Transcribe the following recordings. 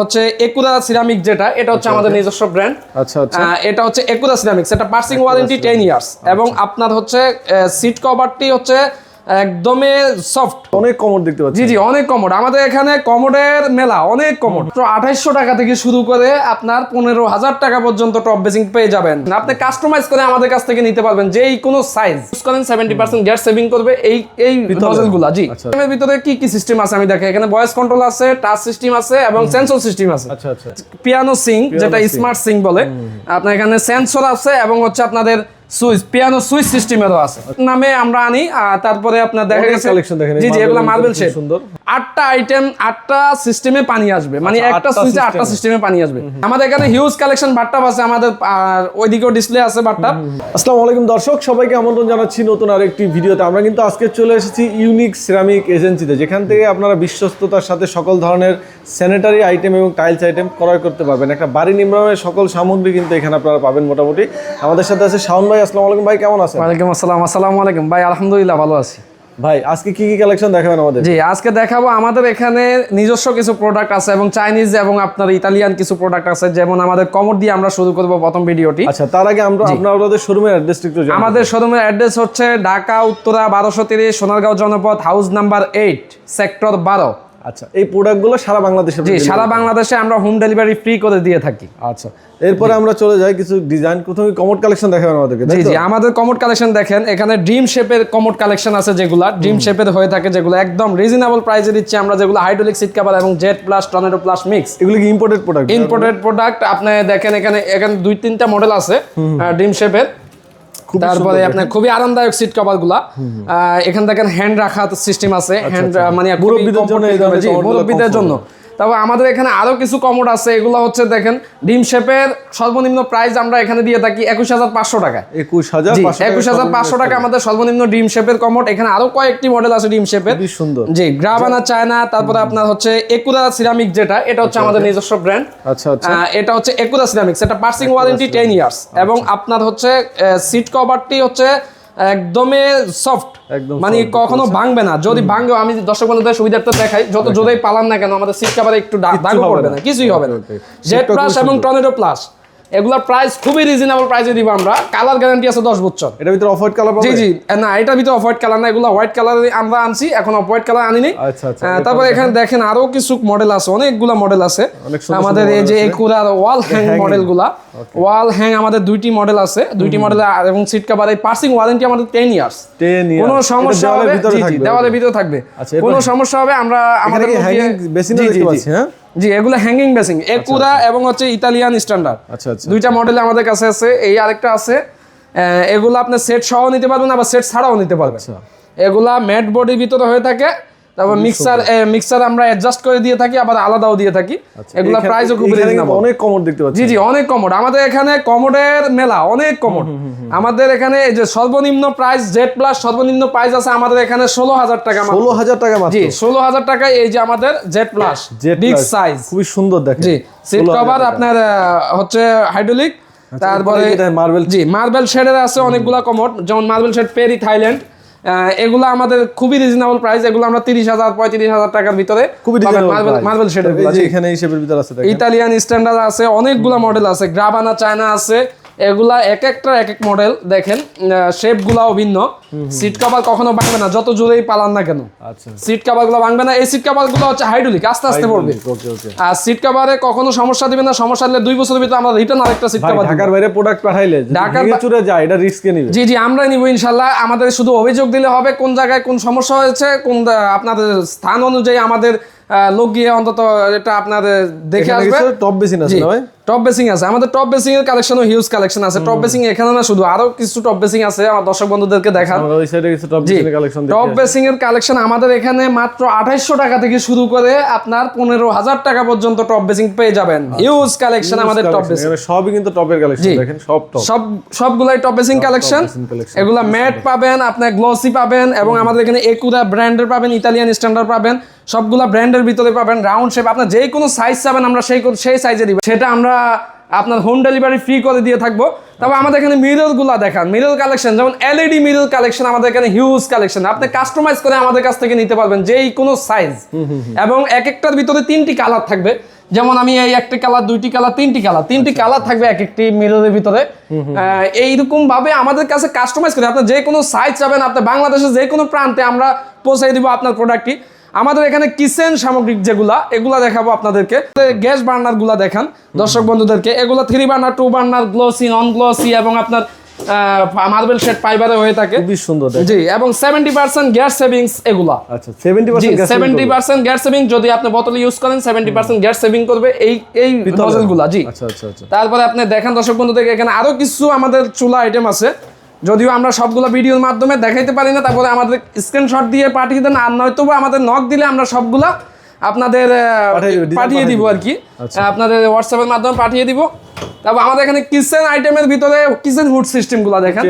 হচ্ছে একুদা সিরামিক যেটা এটা হচ্ছে আমাদের নিজস্ব ব্র্যান্ড আচ্ছা আচ্ছা। এটা হচ্ছে একুদা সিরামিক্স এটা পার্সিং ওয়ারেন্টি টেন ইয়ার্স এবং আপনার হচ্ছে সিট কভারটি হচ্ছে একদমই সফট অনেক কমর দেখতে পাচ্ছি। জি জি অনেক কমোড। আমাদের এখানে কমোডের মেলা অনেক কমোড। তো আঠাইশশো টাকা থেকে শুরু করে আপনার পনেরো হাজার টাকা পর্যন্ত টপ বেসিং পেয়ে যাবেন। আপনি কাস্টমাইজ করে আমাদের কাছ থেকে নিতে পারবেন যেই কোনো সাইজ ইউজ করেন সেভেন্টি পার্সেন্ট গ্যাস সেভিং করবে এই এই নজেলগুলা জি। আচ্ছা। এর ভিতরে কি কি সিস্টেম আছে আমি দেখে। এখানে ভয়েস কন্ট্রোল আছে টাচ সিস্টেম আছে এবং সেন্সর সিস্টেম আছে। আচ্ছা আচ্ছা। পিয়ানো সিং যেটা স্মার্ট সিং বলে। আপনার এখানে সেন্সর আছে এবং হচ্ছে আপনাদের সুইচ পিয়ানো সুইচ সিস্টেমেরও আছে। নামে আমরা আনি তারপরে আপনার দেখা গেছে collection দেখেন, জি জি এগুলো মার্বেল শেড সুন্দর। আটটা আইটেম আটটা সিস্টেমে পানি আসবে। মানে আচ্ছা, একটা সুইচে আটটা সিস্টেমে পানি আসবে। আমাদের এখানে হিউজ কালেকশন বাট্টাপ আছে আমাদের আর ওইদিকেও ডিসপ্লে আছে বাট্টাপ আসসালামু আলাইকুম দর্শক সবাইকে আমন্ত্রণ জানাচ্ছি নতুন আরেকটি ভিডিওতে। আমরা কিন্তু আজকে চলে এসেছি ইউনিক সিরামিক এজেন্সিতে যেখান থেকে আপনারা বিশ্বস্ততার সাথে সকল ধরনের স্যানিটারি আইটেম এবং টাইলস আইটেম ক্রয় করতে পারবেন। একটা বাড়ি নির্মাণের সকল সামগ্রী কিন্তু এখানে আপনারা পাবেন মোটামুটি। আমাদের সাথে আছে শাওন ভাই আসসালামু আলাইকুম। ভাই কেমন আছেন? ওয়ালাইকুম আসসালাম আসসালামু আলাইকুম। ভাই আলহামদুলিল্লাহ ভালো আছি। ভাই আজকে কি কি কালেকশন দেখাবেন আমাদের? জি আজকে দেখাবো আমাদের এখানে নিজস্ব কিছু প্রোডাক্ট আছে এবং চাইনিজ এবং আপনার ইতালিয়ান কিছু প্রোডাক্ট আছে। যেমন আমাদের কমর দিয়ে আমরা শুরু করব প্রথম ভিডিওটি। আচ্ছা তার আগে আমরা আপনাদের শোরুমের অ্যাড্রেসটা একটু আমাদের শোরুমের অ্যাড্রেস হচ্ছে ঢাকা উত্তরা বারোশো তিরিশ সোনারগাঁও জনপদ হাউস নাম্বার এইট সেক্টর বারো। আচ্ছা এই প্রোডাক্টগুলো সারা বাংলাদেশে জি সারা বাংলাদেশে আমরা হোম ডেলিভারি ফ্রি করে দিয়ে থাকি। আচ্ছা এরপরে আমরা চলে যাই কিছু ডিজাইন প্রথমে কমোড কালেকশন দেখাবেন আমাদেরকে জি জি আমাদের কমোড কালেকশন দেখেন এখানে ড্রিম শেপের কমোড কালেকশন আছে যেগুলা ড্রিম শেপের হয়ে থাকে যেগুলো একদম রিজনেবল প্রাইসে দিচ্ছি আমরা যেগুলো হাইড্রোলিক সিট কাভার এবং jet plus tornado plus mix এগুলো কি ইম্পোর্টেড প্রোডাক্ট ইম্পোর্টেড প্রোডাক্ট আপনি দেখেন এখানে এখানে দুই তিনটা মডেল আছে ড্রিম শেপের তারপরে আপনার খুবই আরামদায়ক সিট কভারগুলা। এখান থেকে দেখেন হ্যান্ড রাখার সিস্টেম আছে হ্যান্ড মানে মুরব্বীদের জন্য মুরব্বিদের জন্য। তবে আমাদের এখানে আরও কিছু কমোড আছে এগুলো হচ্ছে দেখেন ডিম শেপের সর্বনিম্ন প্রাইস আমরা এখানে দিয়ে থাকি একুশ হাজার পাঁচশো টাকা। একুশ হাজার একুশ হাজার পাঁচশো টাকা আমাদের সর্বনিম্ন ডিম শেপের কমোড। এখানে আরও কয়েকটি মডেল আছে ডিম শেপের। সুন্দর। জি গ্রাবানা চায়না তারপরে আপনার হচ্ছে একুরা সিরামিক যেটা এটা হচ্ছে আমাদের নিজস্ব ব্র্যান্ড আচ্ছা আচ্ছা। এটা হচ্ছে একুরা সিরামিক্স এটা পার্সিং ওয়ারেন্টি টেন ইয়ার্স এবং আপনার হচ্ছে সিট কভারটি হচ্ছে একদমই সফট একদম মানে কখনো ভাঙবে না। যদি ভাঙবে আমি দর্শক বন্ধুদের সুবিধার্থে দেখাই যত জোরেই পালাম না কেন আমাদের সিট কভারে একটু দাগ পড়বে না। কিছুই হবে না. জেড প্লাস এবং। টর্নেডো প্লাস এগুলোর প্রাইস খুবই রিজনেবল প্রাইসে দিব আমরা। কালার গ্যারান্টি আছে দশ বছর। এটার ভিতরে অফ হোয়াইট কালার জি জি। না এটার ভিতরে অফ হোয়াইট কালার না এগুলো হোয়াইট কালার আমরা আনছি এখন অফ হোয়াইট কালার আনিনি। আচ্ছা, আচ্ছা। এখানে দেখেন আরও কিছু মডেল আছে অনেকগুলো মডেল আছে। আমাদের এই যে। একুরার ওয়াল হ্যাং মডেলগুলা ওয়াল হ্যাং আমাদের দুইটি মডেল আছে। দুইটি মডেল এবং সিট কভার এই পার্সিং ওয়ারেন্টি আমাদের টেন ইয়ার্স কোনো সমস্যা হবে? দেওয়ালের ভিতরে থাকবে। আচ্ছা, কোনো সমস্যা হবে? আমরা আমাদের জি, জি, দেখতে পাচ্ছি হ্যাঁ? জি এগুলো হ্যাঙ্গিং বেসিং একুরা এবং হচ্ছে ইতালিয়ান স্ট্যান্ডার্ড আচ্ছা আচ্ছা। দুইটা মডেল আমাদের কাছে আছে এই আরেকটা আছে। এগুলো আপনি সেট সহ নিতে পারবেন আবার সেট ছাড়াও নিতে পারবেন। আচ্ছা। এগুলা ম্যাট বডির ভিতরে হয়ে থাকে তারপর মিক্সার মিক্সার আমরা অ্যাডজাস্ট করে দিয়ে থাকি আবার আলাদাও দিয়ে থাকি। এগুলা প্রাইসও খুব রিজনেবল অনেক কমোড দেখতে পাচ্ছি। জি জি অনেক কমোড আমাদের এখানে কমোডের মেলা অনেক কমোড আমাদের এখানে এই যে সর্বনিম্ন প্রাইস জেড প্লাস সর্বনিম্ন প্রাইস আছে আমাদের এখানে ষোলো হাজার টাকা। ষোলো হাজার টাকা জি ষোলো হাজার টাকায় এই যে আমাদের জেড প্লাস বিগ সাইজ খুবই সুন্দর দেখেন। জি সিট 16,000 কভার আপনার হচ্ছে হাইড্রোলিক তারপরে এরপরে যেটা marble- জি মার্বেল শেডের আছে অনেকগুলা কমোড যেমন মার্বেল শেড পেরি থাইল্যান্ড এগুলো আমাদের খুবই রিজনেবল প্রাইস এগুলো আমরা তিরিশ হাজার পঁয়ত্রিশ হাজার টাকার ভিতরে খুবই মার্বেল শেডের এখানে হিসেবের ভিতরে আছে ইতালিয়ান স্ট্যান্ডার্ড আছে অনেকগুলো মডেল আছে। গ্রাবানা চায়না আছে। এগুলা এক একটা এক এক মডেল দেখেন শেপ গুলাও ভিন্ন। সিট কভার কখনো ভাঙবে না যত জোরেই পালান না কেন। আচ্ছা। সিট কভারগুলো ভাঙবে না এই সিট কভারগুলো হচ্ছে হাইড্রোলিক আস্তে আস্তে পড়বে। ওকে ওকে আর সিট কভারে কখনো সমস্যা দিবে না সমস্যা দিলে দুই বছরের ভিতরে আমরা রিটার্ন আরেকটা সিট কভার ঢাকার বাইরে প্রোডাক্ট পাঠাইলে ঢাকার চুরে যায় এটা রিস্কে নিবে। জি জি আমরা নিব ইনশাল্লাহ। আমাদের শুধু অভিযোগ দিলে হবে কোন জায়গায় কোন সমস্যা হয়েছে কোন আপনাদের স্থান অনুযায়ী আমাদের লোক গিয়ে অন্তত এটা আপনাদের দেখে আসবে। টপ জি। না ভাই? টপ বেসিং আছে। আমাদের টপ বেসিং এর কালেকশনও হিউজ কালেকশন আছে। টপ বেসিং এখানে না শুধু আরও কিছু টপ বেসিং আছে আমার দর্শক বন্ধুদেরকে দেখান আমরা ওই সাইডে কিছু টপ জি বেসিনের কালেকশন টপ বেসিং এর কালেকশন আমাদের এখানে মাত্র আঠাইশশো টাকা থেকে শুরু করে আপনার পনেরো হাজার টাকা পর্যন্ত টপ বেসিং পেয়ে যাবেন। হিউজ কালেকশন আমাদের টপ বেসিং এখানে সবই কিন্তু টপের কালেকশন দেখেন সব টপ সব সবগুলাই টপ বেসিং কালেকশন এগুলা ম্যাট পাবেন আপনার গ্লসি পাবেন এবং আমাদের এখানে একুদা ব্র্যান্ডের পাবেন ইতালিয়ান স্ট্যান্ডার্ড পাবেন। সবগুলা ব্র্যান্ডের ভিতরে পাবেন রাউন্ড শেপ আপনার যে কোনো সাইজ চাবেন আমরা সেই সেই সাইজে দিব। সেটা আমরা আপনার হোম ডেলিভারি ফ্রি করে দিয়ে থাকব। তবে আমাদের এখানে মিররগুলা দেখান। মিরর কালেকশন যেমন এলইডি মিরর কালেকশন আমাদের এখানে হিউজ কালেকশন আপনি কাস্টমাইজ করে আমাদের কাছ থেকে নিতে পারবেন যেই কোনো সাইজ এবং এক একটার ভিতরে তিনটি কালার থাকবে। যেমন আমি এই একটি কালার দুইটি কালার তিনটি কালার তিনটি কালার থাকবে এক একটি মিররের ভিতরে এইরকম ভাবে আমাদের কাছে কাস্টমাইজ করে আপনি যে কোনো সাইজ চাবেন আপনি বাংলাদেশের যে কোনো প্রান্তে আমরা পৌঁছে দিব আপনার প্রোডাক্টটি আমাদের এখানে কিচেন সামগ্রিক যেগুলা এগুলা দেখাবো আপনাদেরকে। গ্যাস বার্নারগুলা দেখান দর্শক বন্ধুদেরকে। এগুলো three burner two burner glossy non glossy এবং আপনার মার্বেল শেড ফাইবারে হয়ে থাকে। খুবই সুন্দর জি এবং সেভেন্টি পার্সেন্ট গ্যাস সেভিংস এগুলা। আচ্ছা সেভেন্টি জি percent seventy percent gas saving যদি আপনি বোতল ইউজ করেন সেভেন্টি পার্সেন্ট গ্যাস সেভিং করবে এই এই নজলগুলা জি। আচ্ছা আচ্ছা আচ্ছা। তারপরে আপনি দেখেন দর্শক বন্ধুদের এখানে আরও কিছু আমাদের চুলা আইটেম আছে। যদিও আমরা সবগুলো ভিডিওর মাধ্যমে দেখাইতে পারি না তারপরে আমাদের স্ক্রিনশট দিয়ে পাঠিয়ে দেন আর নয়তো আমাদের নক দিলে আমরা সবগুলা আপনাদের পাঠিয়ে দিব, আর কি। আচ্ছা। আপনাদের হোয়াটসঅ্যাপের মাধ্যমে পাঠিয়ে দিব। তারপর আমাদের এখানে কিচেন আইটেমের ভিতরে কিচেন হুড সিস্টেমগুলা দেখেন।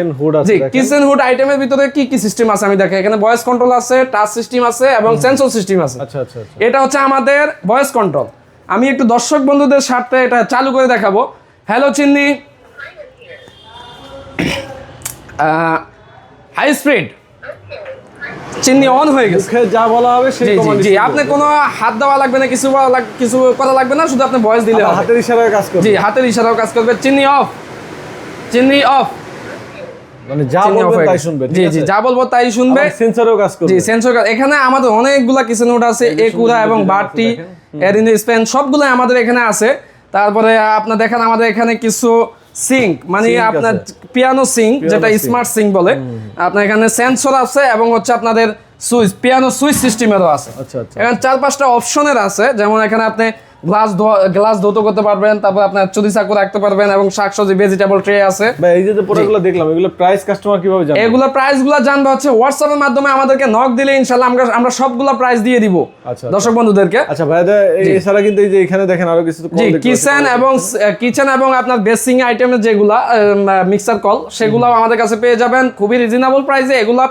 জি কিচেন হুড আইটেমের ভিতরে কি কি সিস্টেম আছে আমি দেখে এখানে ভয়েস কন্ট্রোল আছে টাচ সিস্টেম আছে এবং সেন্সর সিস্টেম আছে। আচ্ছা আচ্ছা এটা হচ্ছে আমাদের ভয়েস কন্ট্রোল আমি একটু দর্শক বন্ধুদের সাথে এটা চালু করে দেখাবো। Hello chimney. High speed chimney on হয়ে গেছে। যা বলা হবে সেই জি আপনি কোনো হাত দেওয়া লাগবে না কিছু বলা কিছু করা লাগবে না শুধু আপনি ভয়েস দিলে হাতের ইশারায় কাজ করবে। জি হাতের ইশারাও কাজ করবে। চিন্নি অফ চিন্নি অফ মানে যা তাই শুনবে জি জি যা বলব তাই শুনবে। সেন্সরও কাজ করবে। জি সেন্সর এখানে আমাদের অনেকগুলা কিচেন নোট আছে একুরা এবং বারটি এরিন স্পেন সবগুলো আমাদের এখানে আছে। তারপরে আপনার দেখেন আমাদের এখানে কিছু সিঙ্ক মানে আপনার পিয়ানো সিঙ্ক যেটা স্মার্ট সিঙ্ক বলে। আপনার এখানে সেন্সর আছে এবং হচ্ছে আপনাদের সুইচ পিয়ানো সুইচ সিস্টেমেরও আছে। আচ্ছা আচ্ছা। এখানে চার পাঁচটা অপশনের আছে যেমন এখানে আপনি গ্লাস গ্লাস ধৌত করতে পারবেন তারপর আপনার চুরি চাকু রাখতে পারবেন এবং শাকসবজি ভেজিটেবল ট্রে আছে। এই যে প্রোডাক্টগুলো দেখলাম এগুলো প্রাইস কাস্টমার কীভাবে জানবে? এগুলোর প্রাইসগুলো জানবে হচ্ছে হোয়াটসঅ্যাপের মাধ্যমে আমাদেরকে নক দিলে ইনশাল্লাহ আমরা আমরা সবগুলো প্রাইস দিয়ে দিব আচ্ছা, দর্শক বন্ধুদেরকে। আচ্ছা ভাই এছাড়া কিন্তু এই যে এখানে দেখেন আরও কিছু জি কিচেন এবং কিচেন এবং আপনার বেসিং আইটেমের যেগুলা মিক্সার কল সেগুলো আমাদের কাছে পেয়ে যাবেন। খুবই রিজনেবল প্রাইসে এগুলা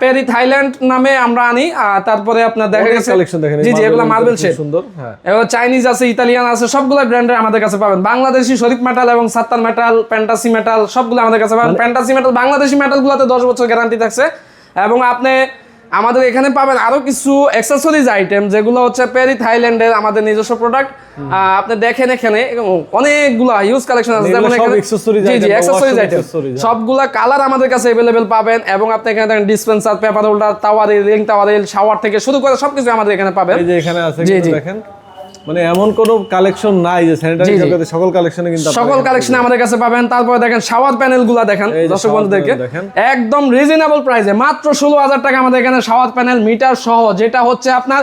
পেরি থাইল্যান্ড নামে আমরা আনি তারপরে আপনার দেখা গেছে কালেকশন দেখেন জি জি এগুলো মার্বেল শেড সুন্দর হ্যাঁ। এবার চাইনিজ আছে ইতালিয়ান আছে সবগুলো ব্র্যান্ডের আমাদের কাছে পাবেন। বাংলাদেশি শরীফ মেটাল এবং সাত্তার মেটাল প্যান্টাসি মেটাল সবগুলো আমাদের কাছে মানে পাবেন প্যান্টাসি মেটাল বাংলাদেশি মেটালগুলোতে দশ বছর গ্যারান্টি থাকছে। এবং আপনি আমাদের এখানে পাবেন আরো কিছু অ্যাক্সেসরিজ আইটেম যেগুলো হচ্ছে পেরি থাইল্যান্ডের আমাদের নিজস্ব প্রোডাক্ট আপনি দেখেন এখানে অনেকগুলো ইউজ কালেকশন আছে মানে এগুলো যেমন সব এখানে accessories জি জি item বা অ্যাক্সেসরিজ washroom আইটেম accessories, হ্যাঁ। সবগুলা কালার আমাদের কাছে अवेलेबल পাবেন এবং আপনি এখানে দেখেন dispenser paper holder towel rail ring towel rail shower থেকে শুরু করে সবকিছু আমাদের এখানে পাবেন এই যে এখানে আছে জি, কিন্তু জি। দেখেন মানে এমন কোনো কালেকশন নাই যে স্যানিটারি। জগতে সকল কালেকশনে কিন্তু সকল কালেকশন আমাদের কাছে পাবেন। তারপরে দেখেন শাওয়ার দেখেন দর্শক বন্ধুদেরকে। একদম রিজনেবল প্রাইসে মাত্র ষোলো হাজার টাকা আমাদের এখানে শাওয়ার প্যানেল মিটার সহ যেটা হচ্ছে আপনার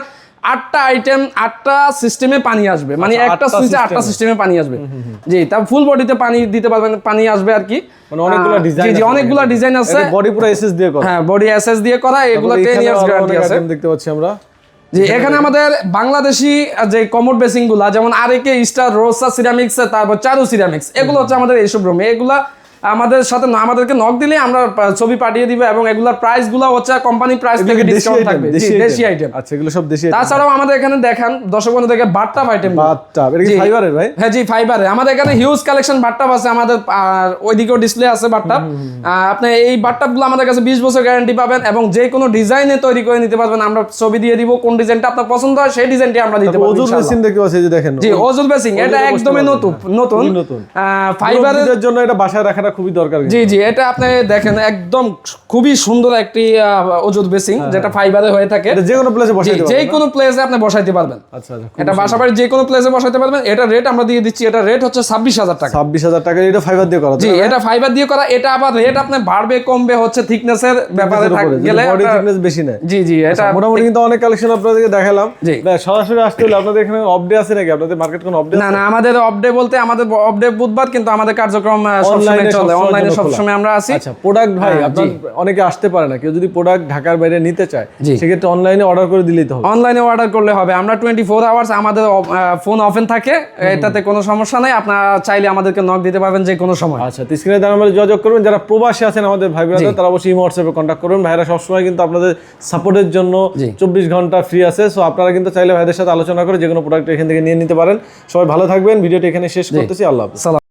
আটটা আইটেম আটটা সিস্টেমে পানি আসবে। মানে আচ্ছা, একটা সুইচে আটটা সিস্টেমে পানি আসবে। জি তার ফুল বডিতে পানি দিতে পারবেন পানি আসবে আর কি। মানে অনেকগুলো ডিজাইন জি জি অনেকগুলো ডিজাইন আছে। বডি পুরো এসএস দিয়ে করা। হ্যাঁ বডি এসএস দিয়ে করা এগুলো ইয়ার্স গ্যারান্টি আছে। দেখতে পাচ্ছি আমরা। জি এখানে আমাদের বাংলাদেশি যে কমোড বেসিংগুলা যেমন আরেকে স্টার রোসা সিরামিক্স তারপর চারু সিরামিক্স এগুলো হচ্ছে আমাদের এইসব রুমে এগুলা আমাদের সাথে আমাদেরকে নক দিলে আমরা ছবি পাঠিয়ে দিব এবং এগুলার প্রাইসগুলো হচ্ছে কোম্পানি প্রাইস থেকে ডিসকাউন্ট থাকবে। দেশি আইটেম আচ্ছা এগুলো সব দেশি তাছাড়াও আমাদের এখানে দেখেন দর্শক বন্ধু থেকে বাট্টাপ আইটেম বাথটাব এটা কি ফাইবারের ভাই? হ্যাঁ জি ফাইবারে আমাদের এখানে হিউজ কালেকশন বাট্টাপ আছে আমাদের ওইদিকেও ডিসপ্লে আছে বাট্টাপ আপনি এই বাট্টাপগুলো আমাদের কাছে বিশ বছর গ্যারান্টি পাবেন এবং যে কোনো ডিজাইনে তৈরি করে নিতে পারবেন। আমরা ছবি দিয়ে দিব কোন ডিজাইনটা আপনার পছন্দ হয় সেই ডিজাইনটি আমরা দিতে পারব ইনশাআল্লাহ। মেশিন দেখতে পাচ্ছি যে দেখেন। জি ওজুল বেসিং এটা ওজুলে একদমই নতুন। নতুন। নতুন। ফাইবারের জন্য এটা বাসায় রাখাটা খুবই দরকার জি জি এটা আপনি দেখেন একদম খুবই সুন্দর একটি ওজুল বেসিং যেটা ফাইবারে হয়ে থাকে। যে কোনো প্লেসে বসাইতে যে কোনো প্লেসে আপনি বসাইতে পারবেন। আচ্ছা আচ্ছা এটা বাসা বাড়ির যে কোনো প্লেসে বসাইতে পারবেন। এটা রেট আমরা দিয়ে দিচ্ছি এটা রেট হচ্ছে ছাব্বিশ হাজার টাকা। ছাব্বিশ হাজার টাকা এটা ফাইবার দিয়ে করা জি এটা ফাইবার দিয়ে করা এটা আবার রেট আপনি বাড়বে কমবে হচ্ছে থিকনেসের ব্যাপারে থাক- গেলে বডি থিকনেস বেশি নেয়। জি জি এটা মোটামুটি কিন্তু অনেক কালেকশন আপনাদেরকে দেখালাম। জি। সরাসরি আসতে হলে আপনাদের এখানে অফডে আছে নাকি? আপনাদের মার্কেট কোনো অফডে না না আমাদের অফডে বলতে আমাদের অফডে বুধবার কিন্তু আমাদের কার্যক্রম সবসময় অনলাইনে সবসময় আমরা আছি আচ্ছা প্রোডাক্ট ভাই হ্যাঁ, আপনার অনেকে আসতে পারে না কেউ যদি প্রোডাক্ট ঢাকার বাইরে নিতে চায় সেক্ষেত্রে অনলাইনে অর্ডার করে দিলেই তো হবে। অনলাইনে অর্ডার করলে হবে। আমরা টোয়েন্টি ফোর আওয়ার্স আমাদের ফোন ওপেন থাকে। এটাতে কোনো সমস্যা নেই। আপনারা চাইলে আমাদেরকে নক দিতে পারবেন যে কোনো সময়। আচ্ছা তো স্ক্রিনে যোগাযোগ করবেন যারা প্রবাসী আছেন আমাদের ভাই ব্রাদার তারা অবশ্যই হোয়াটসঅ্যাপে কন্ট্যাক্ট করবেন ভাইরা সবসময় কিন্তু আপনাদের সাপোর্টের জন্য চব্বিশ ঘণ্টা ফ্রি আছে। সো আপনারা কিন্তু চাইলে ভাইদের সাথে আলোচনা করে যে কোনো প্রোডাক্ট এখান থেকে নিয়ে নিতে পারেন। সবাই ভালো থাকবেন। ভিডিওটি এখানে শেষ করতেছি। আল্লাহ